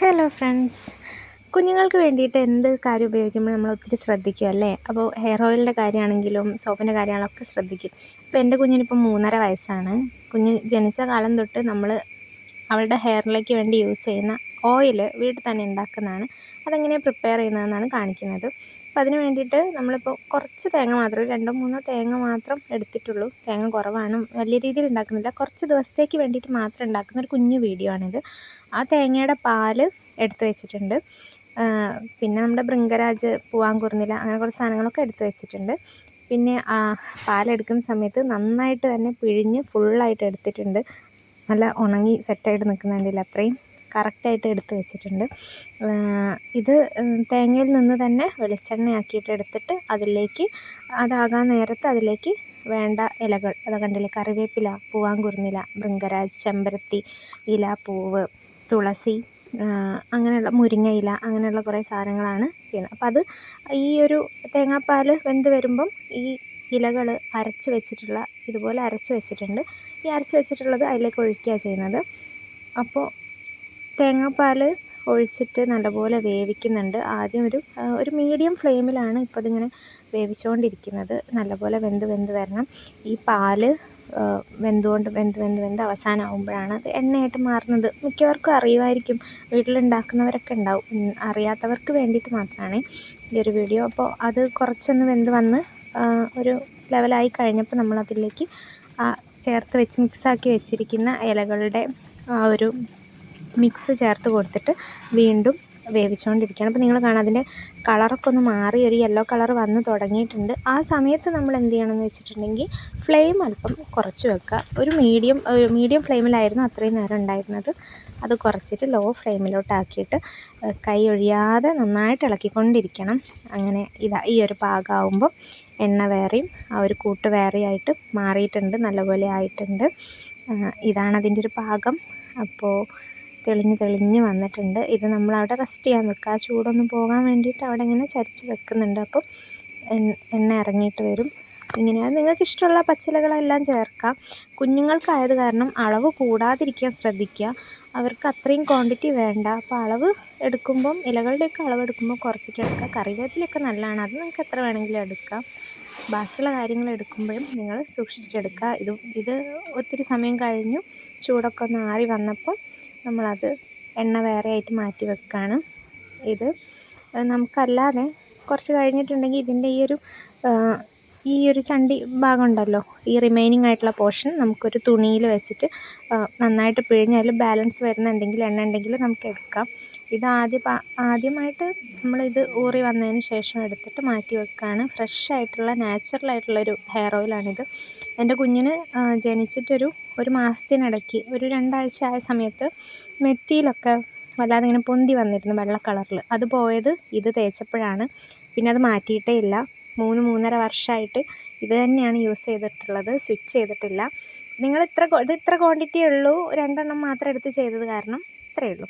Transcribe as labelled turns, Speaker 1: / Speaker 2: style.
Speaker 1: Hello friends കുഞ്ഞുങ്ങൾക്ക് വേണ്ടിയിട്ട് എന്ത് കാര്യം ഉപയോഗിക്കുമ്പോൾ നമ്മൾ ഒത്തിരി ശ്രദ്ധിക്കും അല്ലേ? അപ്പോൾ ഹെയർ ഓയിലിന്റെ കാര്യമാണെങ്കിലും സോപ്പിന്റെ കാര്യങ്ങളൊക്കെ ശ്രദ്ധിക്കും. ഇപ്പോൾ എന്റെ കുഞ്ഞിനിപ്പോൾ മൂന്നര വയസ്സാണ്. കുഞ്ഞ് ജനിച്ച കാലം തൊട്ട് നമ്മൾ അവളുടെ ഹെയറിലേക്ക് വേണ്ടി യൂസ് ചെയ്യുന്ന ഓയിൽ വീട്ടിൽ തന്നെ ഉണ്ടാക്കുന്നതാണ്. അതെങ്ങനെയാണ് പ്രിപ്പയർ ചെയ്യുന്നതെന്നാണ് കാണിക്കുന്നത്. അപ്പോൾ അതിന് വേണ്ടിയിട്ട് നമ്മളിപ്പോൾ കുറച്ച് തേങ്ങ മാത്രം ഒരു രണ്ടോ മൂന്നോ തേങ്ങ മാത്രം എടുത്തിട്ടുള്ളൂ. തേങ്ങ കുറവാണ്. വലിയ രീതിയിൽ ഉണ്ടാക്കുന്നില്ല. കുറച്ച് ദിവസത്തേക്ക് വേണ്ടിയിട്ട് മാത്രം ഉണ്ടാക്കുന്ന ഒരു കുഞ്ഞു വീഡിയോ ആണിത്. ആ തേങ്ങയുടെ പാൽ എടുത്തു വെച്ചിട്ടുണ്ട്. പിന്നെ നമ്മുടെ ഭൃംഗരാജ് പൂവാങ്കുറുന്നില അങ്ങനെ കുറച്ച് സാധനങ്ങളൊക്കെ എടുത്തു വെച്ചിട്ടുണ്ട്. പിന്നെ പാലെടുക്കുന്ന സമയത്ത് നന്നായിട്ട് തന്നെ പിഴിഞ്ഞ് ഫുള്ളായിട്ട് എടുത്തിട്ടുണ്ട്. നല്ല ഉണങ്ങി സെറ്റായിട്ട് നിൽക്കുന്നുണ്ടല്ലോ അത്രയും. കറക്റ്റായിട്ട് എടുത്ത് വെച്ചിട്ടുണ്ട്. ഇത് തേങ്ങയിൽ നിന്ന് തന്നെ വെളിച്ചെണ്ണയാക്കിയിട്ട് എടുത്തിട്ട് അതിലേക്ക് അതാകാൻ നേരത്ത് അതിലേക്ക് വേണ്ട ഇലകൾ അത് കണ്ടില്ലേ കറിവേപ്പില പൂവാങ്കുരുന്നില ഭൃംഗരാജ് ചെമ്പരത്തി ഇല പൂവ് തുളസി അങ്ങനെയുള്ള മുരിങ്ങയില അങ്ങനെയുള്ള കുറേ സാധനങ്ങളാണ് ചെയ്യുന്നത്. അപ്പം അത് ഈ ഒരു തേങ്ങാപ്പാൽ വെന്ത് വരുമ്പം ഈ ഇലകൾ അരച്ച് വെച്ചിട്ടുള്ള ഇതുപോലെ അരച്ച് വെച്ചിട്ടുണ്ട്. ഈ അരച്ച് വെച്ചിട്ടുള്ളത് അതിലേക്ക് ഒഴിക്കുകയാണ് ചെയ്യുന്നത്. അപ്പോൾ തേങ്ങാപ്പാൽ ഒഴിച്ചിട്ട് നല്ലപോലെ വേവിക്കുന്നുണ്ട്. ആദ്യം ഒരു ഒരു മീഡിയം ഫ്ലെയിമിലാണ് ഇപ്പോൾ ഇതിങ്ങനെ വേവിച്ചുകൊണ്ടിരിക്കുന്നത് നല്ലപോലെ വെന്ത് വെന്ത് വരണം. ഈ പാൽ വെന്തുകൊണ്ട് വെന്ത് വെന്ത് വെന്ത് അവസാനമാകുമ്പോഴാണ് അത് എണ്ണയായിട്ട് മാറുന്നത്. മിക്കവർക്കും അറിയുമായിരിക്കും. വീട്ടിലുണ്ടാക്കുന്നവരൊക്കെ ഉണ്ടാവും. അറിയാത്തവർക്ക് വേണ്ടിയിട്ട് മാത്രമാണ് ഈ ഒരു വീഡിയോ അപ്പോൾ അത് കുറച്ചൊന്ന് വെന്ത് വന്ന് ഒരു ലെവലായി കഴിഞ്ഞപ്പോൾ നമ്മളതിലേക്ക് ചേർത്ത് വെച്ച് മിക്സാക്കി വെച്ചിരിക്കുന്ന ഇലകളുടെ ആ ഒരു മിക്സ് ചേർത്ത് കൊടുത്തിട്ട് വീണ്ടും വേവിച്ചുകൊണ്ടിരിക്കുകയാണ്. അപ്പോൾ നിങ്ങൾ കാണാം അതിന്റെ കളറൊക്കെ ഒന്ന് മാറി ഒരു യെല്ലോ കളർ വന്ന് തുടങ്ങിയിട്ടുണ്ട്. ആ സമയത്ത് നമ്മൾ എന്ത് ചെയ്യണമെന്ന് വെച്ചിട്ടുണ്ടെങ്കിൽ ഫ്ലെയിം അല്പം കുറച്ച് വെക്കുക. ഒരു മീഡിയം മീഡിയം ഫ്ലെയിമിലായിരുന്നു അത്രയും നേരം ഉണ്ടായിരുന്നത്. അത് കുറച്ചിട്ട് ലോ ഫ്ലെയിമിലോട്ടാക്കിയിട്ട് കൈ ഒഴിയാതെ നന്നായിട്ട് ഇളക്കിക്കൊണ്ടിരിക്കണം. അങ്ങനെ ഇതാ ഈ ഒരു പാകമാകുമ്പോൾ എണ്ണ വേറെയും ആ ഒരു കൂട്ട് വേറെയായിട്ട് മാറിയിട്ടുണ്ട് നല്ലപോലെ ആയിട്ടുണ്ട്. ഇതാണ് അതിന്റെ ഒരു പാകം. അപ്പോൾ തെളിഞ്ഞ് തെളിഞ്ഞ് വന്നിട്ടുണ്ട്. ഇത് നമ്മൾ അവിടെ റെസ്റ്റ് ചെയ്യാൻ വെക്കുക ആ ചൂടൊന്ന് പോകാൻ വേണ്ടിയിട്ട് അവിടെ ഇങ്ങനെ ചരിച്ച് വെക്കുന്നുണ്ട്. അപ്പോൾ എണ്ണ ഇറങ്ങിയിട്ട് വരും. ഇങ്ങനെ. നിങ്ങൾക്ക് ഇഷ്ടമുള്ള പച്ചിലകളെല്ലാം ചേർക്കാം. കുഞ്ഞുങ്ങൾക്കായത് കാരണം അളവ് കൂടാതിരിക്കാൻ ശ്രദ്ധിക്കുക. അവർക്ക് അത്രയും ക്വാണ്ടിറ്റി വേണ്ട. അപ്പോൾ അളവ് എടുക്കുമ്പം ഇലകളുടെയൊക്കെ അളവ് എടുക്കുമ്പോൾ കുറച്ചിട്ട് എടുക്കുക. കറിവേപ്പിലൊക്കെ നല്ലതാണ്. അത് നിങ്ങൾക്ക് എത്ര വേണമെങ്കിലും എടുക്കാം. ബാക്കിയുള്ള കാര്യങ്ങൾ എടുക്കുമ്പോഴും നിങ്ങൾ സൂക്ഷിച്ചെടുക്കുക. ഇത് ഇത് ഒത്തിരി സമയം കഴിഞ്ഞു. ചൂടൊക്കെ ഒന്ന് ആറി വന്നപ്പോൾ നമ്മളത് എണ്ണ വേറെ ആയിട്ട് മാറ്റി വെക്കുകയാണ് ഇത് നമുക്കല്ലാതെ കുറച്ച് കഴിഞ്ഞിട്ടുണ്ടെങ്കിൽ ഇതിന്റെ ഈ ഒരു ഈ ഒരു ചണ്ടി ഭാഗം ഉണ്ടല്ലോ ഈ റിമൈനിങ് ആയിട്ടുള്ള പോർഷൻ നമുക്കൊരു തുണിയിൽ വെച്ചിട്ട് നന്നായിട്ട് പിഴിഞ്ഞാൽ ബാലൻസ് വരുന്ന എന്തെങ്കിലും എണ്ണ ഉണ്ടെങ്കിൽ നമുക്ക് എടുക്കാം. ഇത് ആദ്യം ആദ്യമായിട്ട് നമ്മളിത് ഊറി വന്നതിന് ശേഷം എടുത്തിട്ട് മാറ്റി വെക്കുകയാണ് ഫ്രഷ് ആയിട്ടുള്ള നാച്ചുറൽ ആയിട്ടുള്ളൊരു ഹെയർ ഓയിലാണിത് എന്റെ കുഞ്ഞിന് ജനിച്ചിട്ടൊരു ഒരു മാസത്തിനിടയ്ക്ക് ഒരു രണ്ടാഴ്ച ആയ സമയത്ത് നെറ്റിയിലൊക്കെ വല്ലാതെ ഇങ്ങനെ പൊന്തി വന്നിരുന്നു വെള്ള കളറിൽ അത് പോയത് ഇത് തേച്ചപ്പോഴാണ്. പിന്നെ അത് മാറ്റിയിട്ടേ ഇല്ല. മൂന്ന് മൂന്നര വർഷമായിട്ട് ഇത് തന്നെയാണ് യൂസ് ചെയ്തിട്ടുള്ളത്. സ്വിച്ച് ചെയ്തിട്ടില്ല. നിങ്ങൾ ഇത്ര ഇത് ഇത്ര ക്വാണ്ടിറ്റിയേ ഉള്ളൂ? രണ്ടെണ്ണം മാത്രം എടുത്ത് ചെയ്തത് കാരണം ഇത്രയേ ഉള്ളൂ.